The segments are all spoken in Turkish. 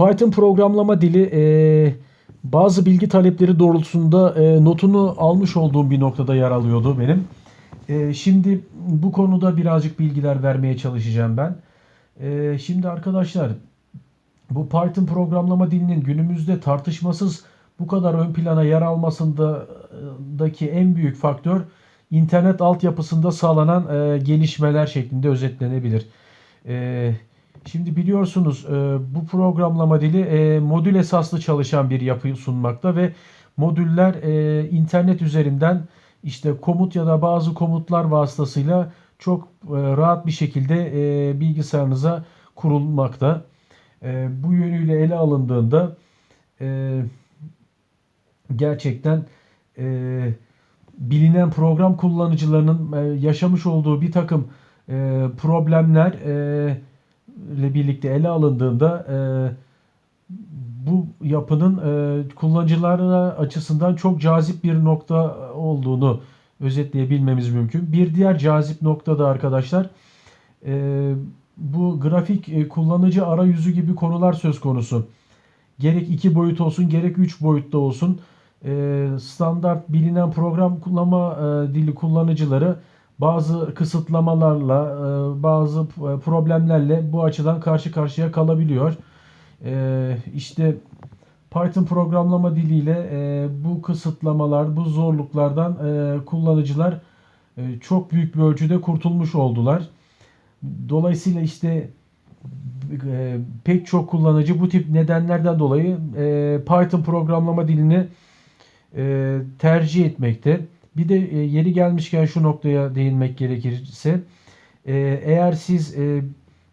Python programlama dili e, bazı bilgi talepleri doğrultusunda e, notunu almış olduğum bir noktada yer alıyordu benim. E, şimdi bu konuda birazcık bilgiler vermeye çalışacağım ben. E, şimdi arkadaşlar bu Python programlama dilinin günümüzde tartışmasız bu kadar ön plana yer almasındaki en büyük faktör internet altyapısında sağlanan e, gelişmeler şeklinde özetlenebilir. E, şimdi biliyorsunuz e, bu programlama dili e, modül esaslı çalışan bir yapı sunmakta ve modüller e, internet üzerinden işte komut ya da bazı komutlar vasıtasıyla çok rahat bir şekilde bilgisayarınıza kurulmakta. Bu yönüyle ele alındığında gerçekten bilinen program kullanıcılarının yaşamış olduğu bir takım problemler ile birlikte ele alındığında e, bu yapının e, kullanıcılara açısından çok cazip bir nokta olduğunu özetleyebilmemiz mümkün. Bir diğer cazip nokta da arkadaşlar e, bu grafik e, kullanıcı arayüzü gibi konular söz konusu. Gerek iki boyut olsun gerek üç boyutta olsun e, standart bilinen program kullanma e, dili kullanıcıları bazı kısıtlamalarla, e, bazı p- problemlerle bu açıdan karşı karşıya kalabiliyor. E, işte Python programlama diliyle e, bu kısıtlamalar, bu zorluklardan e, kullanıcılar e, çok büyük bir ölçüde kurtulmuş oldular. Dolayısıyla işte e, pek çok kullanıcı bu tip nedenlerden dolayı e, Python programlama dilini e, tercih etmekte. Bir de e, yeri gelmişken şu noktaya değinmek gerekirse e, eğer siz e,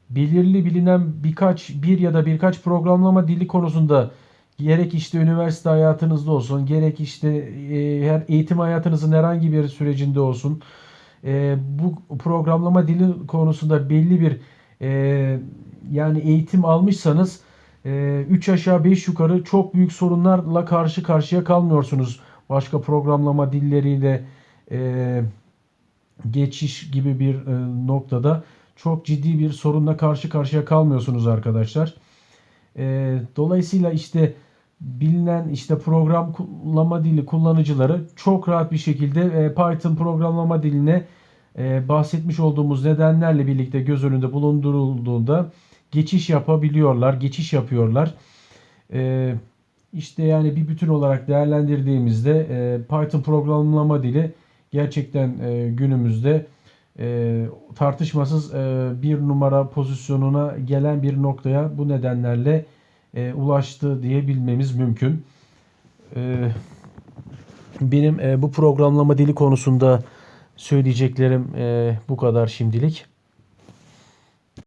belirli bilinen birkaç bir ya da birkaç programlama dili konusunda gerek işte üniversite hayatınızda olsun gerek işte her eğitim hayatınızın herhangi bir sürecinde olsun bu programlama dili konusunda belli bir yani eğitim almışsanız 3 aşağı 5 yukarı çok büyük sorunlarla karşı karşıya kalmıyorsunuz. Başka programlama dilleriyle e, geçiş gibi bir e, noktada çok ciddi bir sorunla karşı karşıya kalmıyorsunuz arkadaşlar. E, dolayısıyla işte bilinen işte programlama dili kullanıcıları çok rahat bir şekilde e, Python programlama diline e, bahsetmiş olduğumuz nedenlerle birlikte göz önünde bulundurulduğunda geçiş yapabiliyorlar, geçiş yapıyorlar. E, işte yani bir bütün olarak değerlendirdiğimizde e, Python programlama dili gerçekten e, günümüzde e, tartışmasız e, bir numara pozisyonuna gelen bir noktaya bu nedenlerle e, ulaştı diyebilmemiz mümkün. E, benim e, bu programlama dili konusunda söyleyeceklerim e, bu kadar şimdilik.